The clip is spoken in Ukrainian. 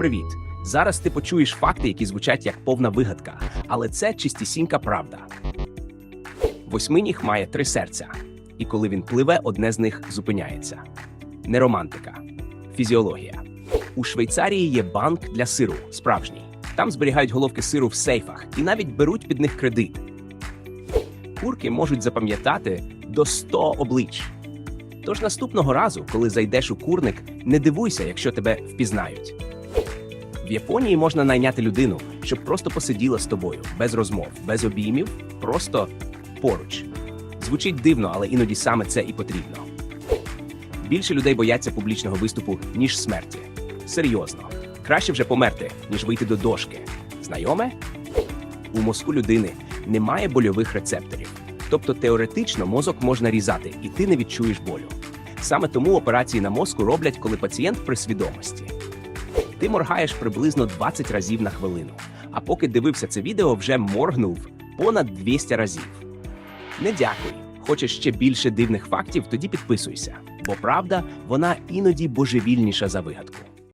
Привіт! Зараз ти почуєш факти, які звучать як повна вигадка, але це чистісінька правда. Восьминіг має три серця, і коли він пливе, одне з них зупиняється. Не романтика, фізіологія. У Швейцарії є банк для сиру, справжній. Там зберігають головки сиру в сейфах і навіть беруть під них кредит. Курки можуть запам'ятати до 100 облич. Тож наступного разу, коли зайдеш у курник, не дивуйся, якщо тебе впізнають. В Японії можна найняти людину, щоб просто посиділа з тобою, без розмов, без обіймів, просто поруч. Звучить дивно, але іноді саме це і потрібно. Більше людей бояться публічного виступу, ніж смерті. Серйозно, краще вже померти, ніж вийти до дошки. Знайоме? У мозку людини немає больових рецепторів. Тобто теоретично мозок можна різати, і ти не відчуєш болю. Саме тому операції на мозку роблять, коли пацієнт при свідомості. Ти моргаєш приблизно 20 разів на хвилину, а поки дивився це відео, вже моргнув понад 200 разів. Не дякуй. Хочеш ще більше дивних фактів, тоді підписуйся. Бо правда, вона іноді божевільніша за вигадку.